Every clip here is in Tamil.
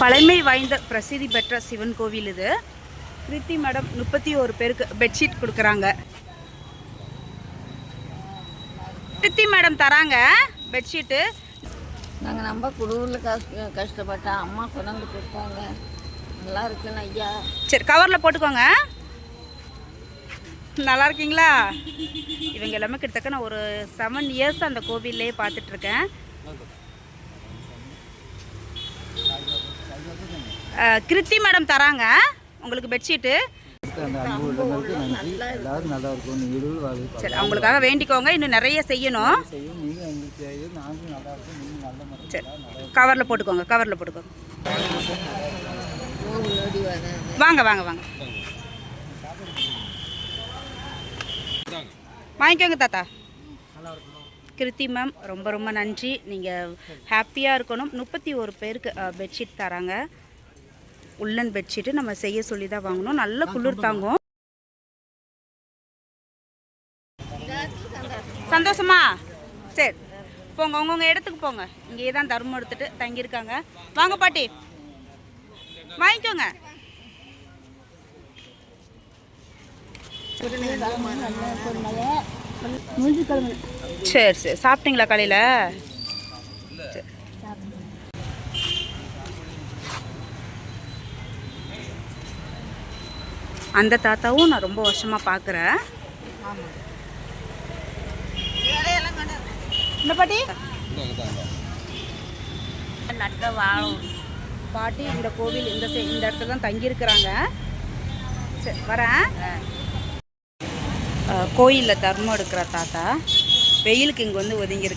பழமை வாய்ந்த பிரசித்தி பெற்ற சிவன் கோவில் இது. கிருத்தி மேடம் முப்பத்தி ஒரு பேருக்கு பெட்ஷீட் கொடுக்குறாங்க. கிருத்தி மேடம் தராங்க பெட்ஷீட்டு நாங்கள் நம்ம குடுவில் கஷ்ட கஷ்டப்பட்டா அம்மா கொண்டாந்து கொடுத்தாங்க. நல்லா இருக்குன்னு ஐயா. சரி கவரில் போட்டுக்கோங்க. நல்லா இருக்கீங்களா? இவங்க எல்லாமே கிட்டத்தட்ட நான் ஒரு செவன் இயர்ஸ் அந்த கோவில்லே பார்த்துட்ருக்கேன் கிருத்தி மேடம் தராங்க. உங்களுக்கு பெட்ஷீட்டு சரி அவங்களுக்காக வேண்டிக்கோங்க. இன்னும் நிறைய செய்யணும். சரி கவரில் போட்டுக்கோங்க கவரில் போட்டுக்கோங்க. வாங்க வாங்க வாங்க. வாங்கிக்கோங்க தாத்தா. கிருத்தி மேம் ரொம்ப ரொம்ப நன்றி. நீங்கள் ஹாப்பியாக இருக்கணும். முப்பத்தி ஒரு பேருக்கு பெட்ஷீட் தராங்க. உள்ளன் பெட்ஷீட்டு நம்ம செய்ய சொல்லி தான் வாங்கணும். நல்ல குளிர் தாங்கும். சந்தோஷமா? சரி. போங்க உங்கவுங்க இடத்துக்கு போங்க. இங்கேயே தான் தர்மம் எடுத்துட்டு தங்கியிருக்காங்க. வாங்க பாட்டி. வாங்கிக்கோங்க. சரி சரி. சாப்பிட்டீங்களா காலையில்? அந்த தாத்தாவும் நான் ரொம்ப வருஷமாக பார்க்குறேன் இந்த பாட்டி? நட்ட வாழும். பாட்டி இந்த கோவில் இந்த இந்த இடத்துல தான் தங்கியிருக்கிறாங்க. சரி வரேன். கோயிலில் தர்மம் எடுக்கிற தாத்தா வெயிலுக்கு இங்கே வந்து ஒதுங்கி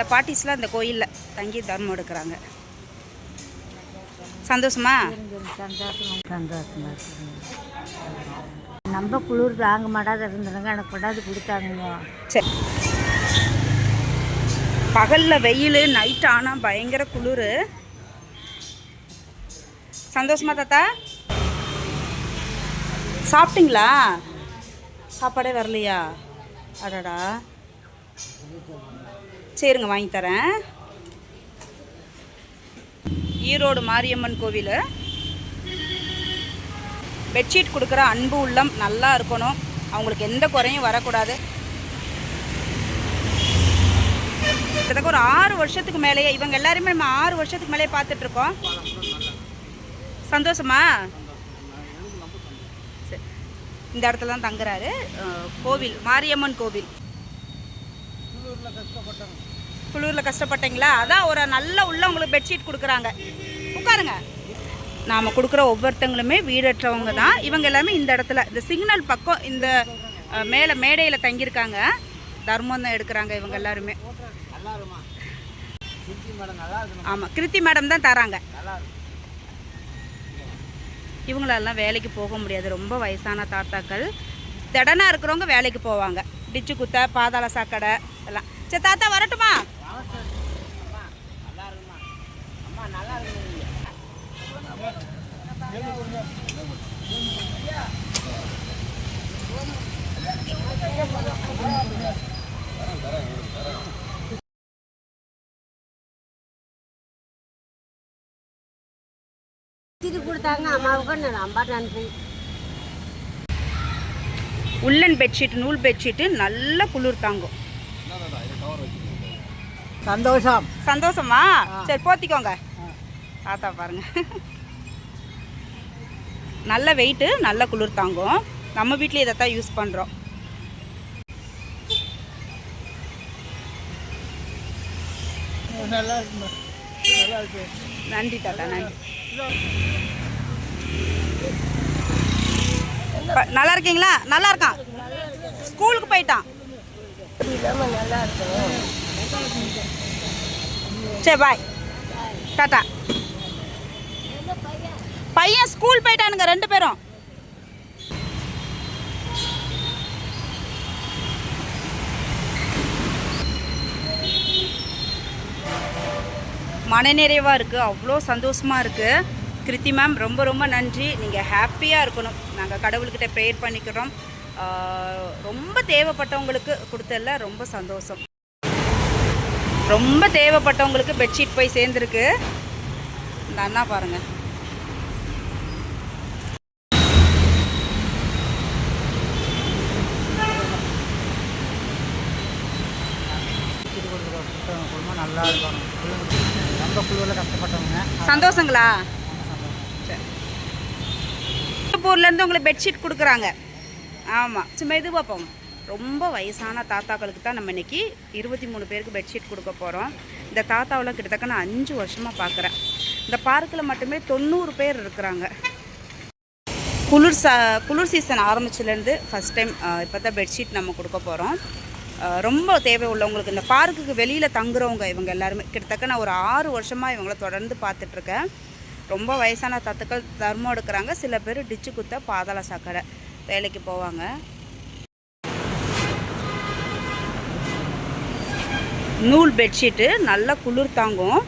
இந்த பாட்டிஸ்லாம் இந்த கோயிலில் தங்கி தர்மம் எடுக்கிறாங்க. சந்தோஷமா? சந்தோஷம் நம்ம குளிர் தாங்க மாட்டாத இருந்ததுங்க. எனக்கு கொண்டாந்து கொடுத்தாங்க சரி. பகலில் வெயில் நைட் ஆனால் பயங்கர குளிர். சந்தோஷமா தாத்தா? சாப்பிட்டீங்களா? சாப்பாடே வரலையா? அடடா. சரிங்க வாங்கி தரேன். ஈரோடு மாரியம்மன் கோவில். பெட்ஷீட் கொடுக்குற அன்பு உள்ளம் நல்லா இருக்கணும். அவங்களுக்கு எந்த குறையும் வரக்கூடாது. கிட்டத்தட்ட ஒரு ஆறு வருஷத்துக்கு மேலேயே இவங்க எல்லாருமே நம்ம ஆறு வருஷத்துக்கு மேலேயே பார்த்துட்டு இருக்கோம். சந்தோஷமா? சரி. இந்த இடத்துல தான் தங்குறாரு கோவில் மாரியம்மன் கோவில். குளிரில் கஷ்டப்பட்டீங்களா? அதான் ஒரு நல்ல உள்ள உங்களுக்கு பெட்ஷீட் கொடுக்குறாங்க. உட்காருங்க. நாம் கொடுக்குற ஒவ்வொருத்தங்களுமே வீடற்றவங்க தான். இவங்க எல்லாமே இந்த இடத்துல. இந்த சிக்னல் பக்கம் இந்த மேலே மேடையில் தங்கியிருக்காங்க. தர்மம் தான் எடுக்கிறாங்க இவங்க எல்லாருமே. ஆமாம் கிருத்தி மேடம் தான் தராங்க. இவங்களெல்லாம் வேலைக்கு போக முடியாது. ரொம்ப வயசான தாத்தாக்கள். திடனாக இருக்கிறவங்க வேலைக்கு போவாங்க. டிச்சு குத்த பாதாள சாக்கடை எல்லாம். சரி தாத்தா வரட்டுமா? இது கொடுத்தாங்க அம்மாவுக்கு ரொம்ப நன்றி. உள்ளன் பெட்ஷீட் நூல் பெட்ஷீட்டு நல்ல குளிர் தாங்கும். சந்தோஷம். சந்தோஷமா? சரி போத்திக்கோங்க. தாத்தா பாருங்க. நல்ல வெயிட்டு நல்ல குளிர் தாங்கும். நம்ம வீட்டில் இதை தான் யூஸ் பண்ணுறோம் நல்லா இருக்கு நன்றி தாத்தா நன்றி. நல்லா இருக்கீங்களா? நல்லா இருக்கான். ஸ்கூலுக்கு போயிட்டான். சரி பாய் டாட்டா பையன் ஸ்கூல் போயிட்டானுங்க ரெண்டு பேரும். மனநிறைவாக இருக்குது அவ்வளோ சந்தோஷமாக இருக்குது கிருத்தி மேம் ரொம்ப ரொம்ப நன்றி. நீங்கள் ஹாப்பியாக இருக்கணும். நாங்கள் கடவுள்கிட்ட ப்ரேயர் பண்ணிக்கிறோம். ரொம்ப தேவைப்பட்டவங்களுக்கு கொடுத்ததில்ல ரொம்ப சந்தோஷம். ரொம்ப தேவைப்பட்டவங்களுக்கு பெட்ஷீட் போய் சேர்ந்துருக்கு. இந்த அண்ணா பாருங்கள் இது கொடுக்குற புத்தகம் குடும்பம் நல்லா இருக்கும். ரொம்ப குழுவில் கஷ்டப்பட்டவங்க. சந்தோஷங்களா? சிங்கப்பூர்லேருந்து உங்களுக்கு பெட்ஷீட் கொடுக்குறாங்க. ஆமாம் சும்மா இது பார்ப்போம் ரொம்ப வயசான தாத்தாக்களுக்கு தான் நம்ம இன்னைக்கு இருபத்தி மூணு பேருக்கு பெட்ஷீட் கொடுக்க போகிறோம் இந்த தாத்தாவெலாம் கிட்டத்தட்ட நான் அஞ்சு வருஷமாக பார்க்குறேன் இந்த பார்க்கில் மட்டுமே தொண்ணூறு பேர் இருக்கிறாங்க. குளிர் ச குளிர் சீசன் ஆரம்பிச்சிலேருந்து ஃபஸ்ட் டைம் இப்போ தான் பெட்ஷீட் நம்ம கொடுக்க போகிறோம் ரொம்ப தேவை உள்ளவங்களுக்கு இந்த பார்க்குக்கு வெளியில் தங்குறவங்க இவங்க எல்லாருமே. கிட்டத்தட்ட நான் ஒரு ஆறு வருஷமாக இவங்கள தொடர்ந்து பார்த்துட்ருக்கேன். ரொம்ப வயசான தத்துக்கள் தர்மம் எடுக்கிறாங்க. சில பேர் டிச்சு குத்த பாதாள சாக்கடை வேலைக்கு போவாங்க. நூல் பெட்ஷீட்டு நல்லா குளிர் தாங்கும்.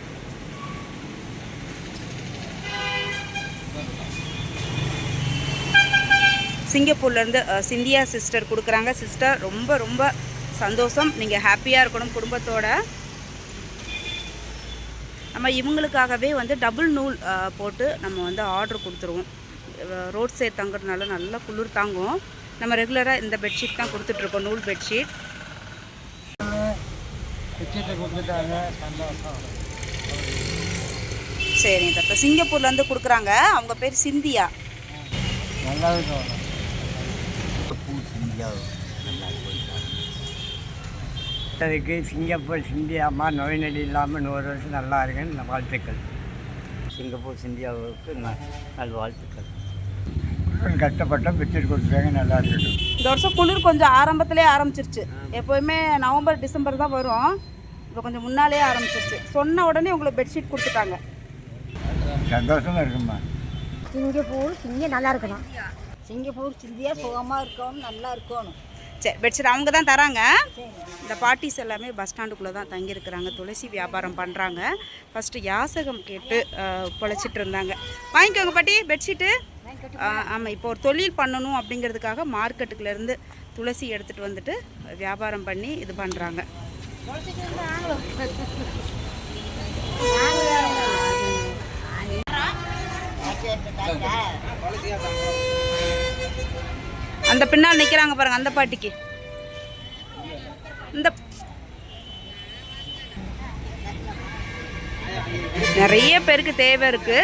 சிங்கப்பூர்லேருந்து சிந்தியா சிஸ்டர் கொடுக்குறாங்க. சிஸ்டர் ரொம்ப ரொம்ப சந்தோஷம். நீங்கள் ஹாப்பியாக இருக்கணும் குடும்பத்தோட. நம்ம இவங்களுக்காகவே வந்து டபுள் நூல் போட்டு நம்ம வந்து ஆர்டர் கொடுத்துருவோம். ரோட் சைடு தங்குறதுனால நல்லா குளிர் தாங்கும். நம்ம ரெகுலராக இந்த பெட்ஷீட் தான் கொடுத்துட்ருக்கோம் நூல் பெட்ஷீட் சரிங்க தாத்தா சிங்கப்பூர்லேருந்து கொடுக்குறாங்க. அவங்க பேர் சிந்தியா. நல்லா அதுக்கு சிங்கப்பூர் சிந்தியாமா நோய் நொடி இல்லாமல் நூறு வருஷம் நல்லா இருக்குன்னு வாழ்த்துக்கள். சிங்கப்பூர் சிந்தியாவுக்கு நல் வாழ்த்துக்கள். கஷ்டப்பட்டோம் பிச்சர் கொடுத்துட்டாங்க நல்லா இருக்கட்டும் இந்த வருஷம் குளிர் கொஞ்சம் ஆரம்பத்திலே ஆரம்பிச்சிருச்சு. எப்போயுமே நவம்பர் டிசம்பர் தான் வரும். இப்போ கொஞ்சம் முன்னாலே ஆரம்பிச்சிருச்சு. சொன்ன உடனே உங்களுக்கு பெட்ஷீட் கொடுத்துட்டாங்க. சந்தோஷமா இருக்குமா? சிங்கப்பூர் சிங்க நல்லா இருக்கணும். சிங்கப்பூர் சிந்தியா சுகமாக இருக்கணும் நல்லா இருக்கணும். சரி பெட்ஷீட் அவங்க தான் தராங்க இந்த பார்ட்டிஸ் எல்லாமே பஸ் ஸ்டாண்டுக்குள்ளே தான் தங்கியிருக்கிறாங்க. துளசி வியாபாரம் பண்ணுறாங்க ஃபஸ்ட்டு யாசகம் கேட்டு பொழைச்சிட்டு இருந்தாங்க. வாங்கிக்கோங்க பாட்டி பெட்ஷீட்டு. ஆமாம் இப்போ ஒரு தொழில் பண்ணணும் அப்படிங்கிறதுக்காக மார்க்கெட்டுக்குலேருந்து துளசி எடுத்துகிட்டு வந்துட்டு வியாபாரம் பண்ணி இது பண்ணுறாங்க அந்த பின்னால் நிற்கிறாங்க பாருங்க அந்த பாட்டிக்கு. இந்த நிறைய பேருக்கு தேவை இருக்கு.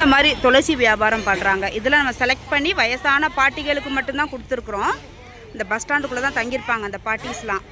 இந்த மாதிரி துளசி வியாபாரம் பண்ணுறாங்க இதில் நம்ம செலக்ட் பண்ணி வயசான பாட்டிகளுக்கு மட்டும்தான் கொடுத்துருக்குறோம். இந்த பஸ் ஸ்டாண்டுக்குள்ளே தான் தங்கியிருப்பாங்க அந்த பாட்டிஸ்லாம்.